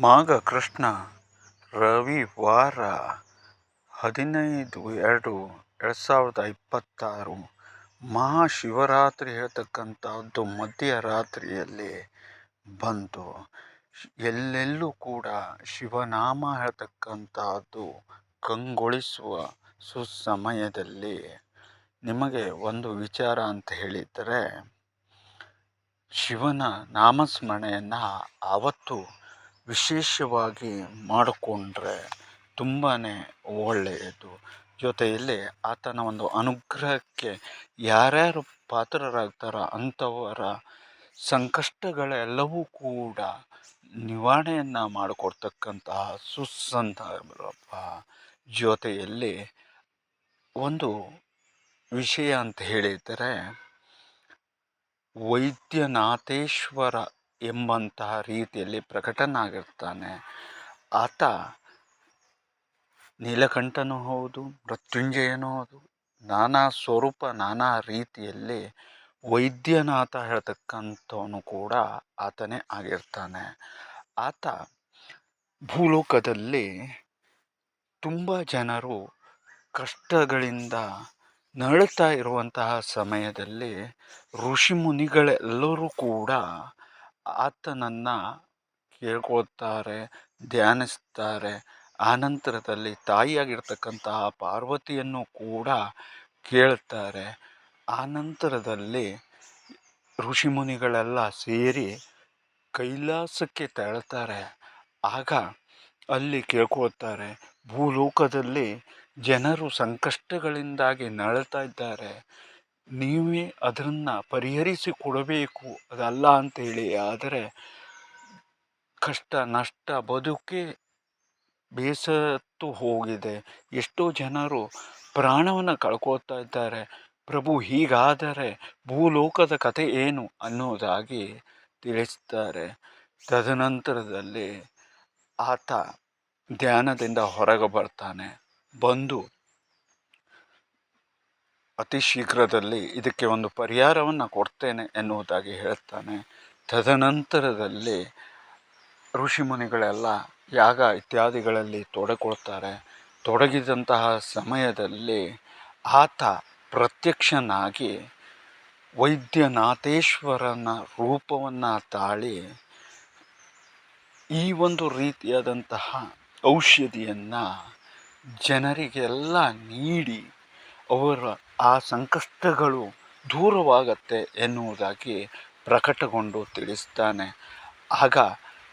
ಮಾಘ ಕೃಷ್ಣ ರವಿವಾರ ಹದಿನೈದು ಎರಡು ಎರಡು ಸಾವಿರದ ಇಪ್ಪತ್ತಾರು ಮಹಾಶಿವರಾತ್ರಿ ಹೇಳ್ತಕ್ಕಂಥದ್ದು ಮಧ್ಯರಾತ್ರಿಯಲ್ಲಿ ಬಂತು. ಎಲ್ಲೆಲ್ಲೂ ಕೂಡ ಶಿವನಾಮ ಹೇಳ್ತಕ್ಕಂಥದ್ದು ಕಂಗೊಳಿಸುವ ಸುಸಮಯದಲ್ಲಿ. ನಿಮಗೆ ಒಂದು ವಿಚಾರ ಅಂತ ಹೇಳಿದರೆ, ಶಿವನ ನಾಮಸ್ಮರಣೆಯನ್ನು ಆವತ್ತು ವಿಶೇಷವಾಗಿ ಮಾಡಿಕೊಂಡ್ರೆ ತುಂಬಾ ಒಳ್ಳೆಯದು. ಜೊತೆಯಲ್ಲಿ ಆತನ ಒಂದು ಅನುಗ್ರಹಕ್ಕೆ ಯಾರ್ಯಾರು ಪಾತ್ರರಾಗ್ತಾರೋ ಅಂಥವರ ಸಂಕಷ್ಟಗಳೆಲ್ಲವೂ ಕೂಡ ನಿವಾರಣೆಯನ್ನು ಮಾಡಿಕೊಡ್ತಕ್ಕಂತಹ ಸುಸಂದರ್ಭ ಜೊತೆಯಲ್ಲಿ ಒಂದು ವಿಷಯ ಅಂತ ಹೇಳಿದರೆ ವೈದ್ಯನಾಥೇಶ್ವರ ಎಂಬಂತಹ ರೀತಿಯಲ್ಲಿ ಪ್ರಕಟನಾಗಿರ್ತಾನೆ. ಆತ ನೀಲಕಂಠನೂ ಹೌದು, ಮೃತ್ಯುಂಜಯನೂ ಹೌದು, ನಾನಾ ಸ್ವರೂಪ, ನಾನಾ ರೀತಿಯಲ್ಲಿ ವೈದ್ಯನಾಥ ಹೇಳ್ತಕ್ಕಂಥವನು ಕೂಡ ಆತನೇ ಆಗಿರ್ತಾನೆ. ಆತ ಭೂಲೋಕದಲ್ಲಿ ತುಂಬ ಜನರು ಕಷ್ಟಗಳಿಂದ ನರಳುತ್ತಾ ಇರುವಂತಹ ಸಮಯದಲ್ಲಿ ಋಷಿ ಮುನಿಗಳೆಲ್ಲರೂ ಕೂಡ ಆತನನ್ನು ಕೇಳ್ಕೊಳ್ತಾರೆ, ಧ್ಯಾನಿಸ್ತಾರೆ. ಆನಂತರದಲ್ಲಿ ತಾಯಿಯಾಗಿರ್ತಕ್ಕಂತಹ ಪಾರ್ವತಿಯನ್ನು ಕೂಡ ಕೇಳ್ತಾರೆ. ಆನಂತರದಲ್ಲಿ ಋಷಿಮುನಿಗಳೆಲ್ಲ ಸೇರಿ ಕೈಲಾಸಕ್ಕೆ ತೆರಳ್ತಾರೆ. ಆಗ ಅಲ್ಲಿ ಕೇಳ್ಕೊಳ್ತಾರೆ, ಭೂಲೋಕದಲ್ಲಿ ಜನರು ಸಂಕಷ್ಟಗಳಿಂದಾಗಿ ನರಳ್ತಾ ಇದ್ದಾರೆ. ನೀವೇ ಅದನ್ನು ಪರಿಹರಿಸಿ ಕೊಡಬೇಕು, ಅದಲ್ಲ ಅಂತೇಳಿ ಆದರೆ ಕಷ್ಟ, ನಷ್ಟ, ಬದುಕೇ ಬೇಸತ್ತು ಹೋಗಿದೆ. ಎಷ್ಟೋ ಜನರು ಪ್ರಾಣವನ್ನು ಕಳ್ಕೊಳ್ತಾ ಇದ್ದಾರೆ. ಪ್ರಭು ಹೀಗಾದರೆ ಭೂಲೋಕದ ಕಥೆ ಏನು ಅನ್ನೋದಾಗಿ ತಿಳಿಸ್ತಾರೆ. ತದನಂತರದಲ್ಲಿ ಆತ ಧ್ಯಾನದಿಂದ ಹೊರಗೆ ಬರ್ತಾನೆ. ಬಂದು ಅತಿ ಶೀಘ್ರದಲ್ಲಿ ಇದಕ್ಕೆ ಒಂದು ಪರಿಹಾರವನ್ನು ಕೊಡ್ತೇನೆ ಎನ್ನುವುದಾಗಿ ಹೇಳ್ತಾನೆ. ತದನಂತರದಲ್ಲಿ ಋಷಿಮುನಿಗಳೆಲ್ಲ ಯಾಗ ಇತ್ಯಾದಿಗಳಲ್ಲಿ ತೊಡಕೊಳ್ತಾರೆ. ತೊಡಗಿದಂತಹ ಸಮಯದಲ್ಲಿ ಆತ ಪ್ರತ್ಯಕ್ಷನಾಗಿ ವೈದ್ಯನಾಥೇಶ್ವರನ ರೂಪವನ್ನು ತಾಳಿ ಈ ಒಂದು ರೀತಿಯಾದಂತಹ ಔಷಧಿಯನ್ನು ಜನರಿಗೆಲ್ಲ ನೀಡಿ ಅವರ ಆ ಸಂಕಷ್ಟಗಳು ದೂರವಾಗತ್ತೆ ಎನ್ನುವುದಾಗಿ ಪ್ರಕಟಗೊಂಡು ತಿಳಿಸ್ತಾನೆ. ಆಗ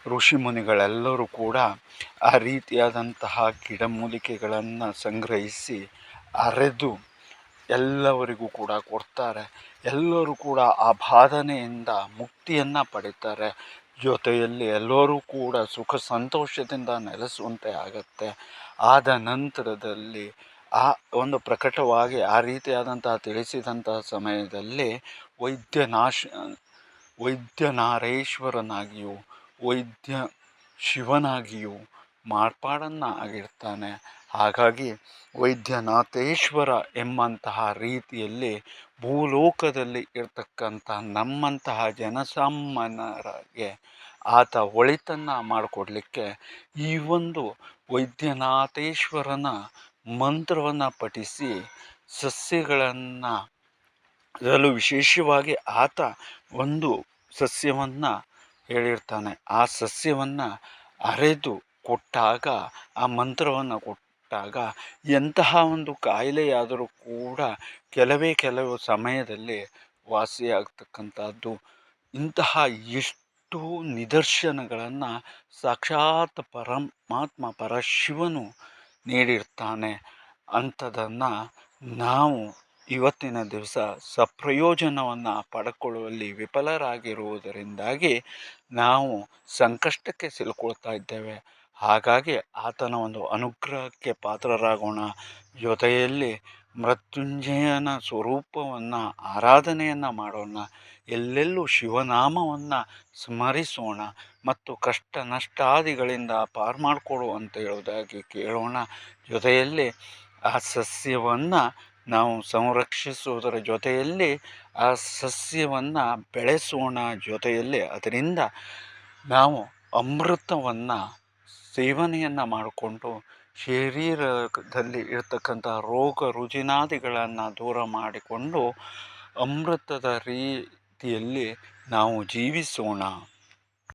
ಋಷಿಮುನಿಗಳೆಲ್ಲರೂ ಕೂಡ ಆ ರೀತಿಯಾದಂತಹ ಗಿಡಮೂಲಿಕೆಗಳನ್ನು ಸಂಗ್ರಹಿಸಿ ಅರೆದು ಎಲ್ಲವರಿಗೂ ಕೂಡ ಕೊಡ್ತಾರೆ. ಎಲ್ಲರೂ ಕೂಡ ಆ ಬಾಧನೆಯಿಂದ ಮುಕ್ತಿಯನ್ನು ಪಡೀತಾರೆ. ಜೊತೆಯಲ್ಲಿ ಎಲ್ಲರೂ ಕೂಡ ಸುಖ ಸಂತೋಷದಿಂದ ನೆಲೆಸುವಂತೆ ಆಗತ್ತೆ. ಆದ ನಂತರದಲ್ಲಿ ಆ ಒಂದು ಪ್ರಕಟವಾಗಿ ಆ ರೀತಿಯಾದಂತಹ ತಿಳಿಸಿದಂತಹ ಸಮಯದಲ್ಲಿ ವೈದ್ಯನಾಶ, ವೈದ್ಯನಾರೇಶ್ವರನಾಗಿಯೂ, ವೈದ್ಯ ಶಿವನಾಗಿಯೂ ಮಾರ್ಪಾಡನ್ನು ಆಗಿರ್ತಾನೆ. ಹಾಗಾಗಿ ವೈದ್ಯನಾಥೇಶ್ವರ ಎಂಬಂತಹ ರೀತಿಯಲ್ಲಿ ಭೂಲೋಕದಲ್ಲಿ ಇರ್ತಕ್ಕಂಥ ನಮ್ಮಂತಹ ಜನಸಾಮಾನ್ಯರಿಗೆ ಆತ ಒಳಿತನ್ನು ಮಾಡಿಕೊಡ್ಲಿಕ್ಕೆ ಈ ಒಂದು ವೈದ್ಯನಾಥೇಶ್ವರನ ಮಂತ್ರವನ್ನು ಪಠಿಸಿ ಸಸ್ಯಗಳನ್ನು ಅದರಲ್ಲೂ ವಿಶೇಷವಾಗಿ ಆತ ಒಂದು ಸಸ್ಯವನ್ನು ಹೇಳಿರ್ತಾನೆ. ಆ ಸಸ್ಯವನ್ನು ಅರೆದು ಕೊಟ್ಟಾಗ, ಆ ಮಂತ್ರವನ್ನು ಕೊಟ್ಟಾಗ ಎಂತಹ ಒಂದು ಕಾಯಿಲೆಯಾದರೂ ಕೂಡ ಕೆಲವೇ ಕೆಲವು ಸಮಯದಲ್ಲಿ ವಾಸಿಯಾಗ್ತಕ್ಕಂಥದ್ದು. ಇಂತಹ ಎಷ್ಟು ನಿದರ್ಶನಗಳನ್ನು ಸಾಕ್ಷಾತ್ ಪರಮಾತ್ಮ, ಪರಶಿವನು ನೀಡಿರ್ತಾನೆ ಅಂಥದನ್ನು ನಾವು ಇವತ್ತಿನ ದಿವಸ ಸಪ್ರಯೋಜನವನ್ನು ಪಡ್ಕೊಳ್ಳುವಲ್ಲಿ ವಿಫಲರಾಗಿರುವುದರಿಂದಾಗಿ ನಾವು ಸಂಕಷ್ಟಕ್ಕೆ ಸಿಲುಕೊಳ್ತಾ ಇದ್ದೇವೆ. ಹಾಗಾಗಿ ಆತನ ಒಂದು ಅನುಗ್ರಹಕ್ಕೆ ಪಾತ್ರರಾಗೋಣ. ಜೊತೆಯಲ್ಲಿ ಮೃತ್ಯುಂಜಯನ ಸ್ವರೂಪವನ್ನು, ಆರಾಧನೆಯನ್ನು ಮಾಡೋಣ. ಎಲ್ಲೆಲ್ಲೂ ಶಿವನಾಮವನ್ನು ಸ್ಮರಿಸೋಣ ಮತ್ತು ಕಷ್ಟ ನಷ್ಟಾದಿಗಳಿಂದ ಪಾರು ಮಾಡಿಕೊಡು ಅಂತ ಹೇಳೋದಾಗಿ ಕೇಳೋಣ. ಜೊತೆಯಲ್ಲಿ ಆ ಸಸ್ಯವನ್ನು ನಾವು ಸಂರಕ್ಷಿಸುವುದರ ಜೊತೆಯಲ್ಲಿ ಆ ಸಸ್ಯವನ್ನು ಬೆಳೆಸೋಣ. ಜೊತೆಯಲ್ಲಿ ಅದರಿಂದ ನಾವು ಅಮೃತವನ್ನು ಸೇವನೆಯನ್ನು ಮಾಡಿಕೊಂಡು ಶರೀರದಲ್ಲಿ ಇರತಕ್ಕಂಥ ರೋಗ ರುಜಿನಾದಿಗಳನ್ನು ದೂರ ಮಾಡಿಕೊಂಡು ಅಮೃತದ ರೀತಿಯಲ್ಲಿ ನಾವು ಜೀವಿಸೋಣ.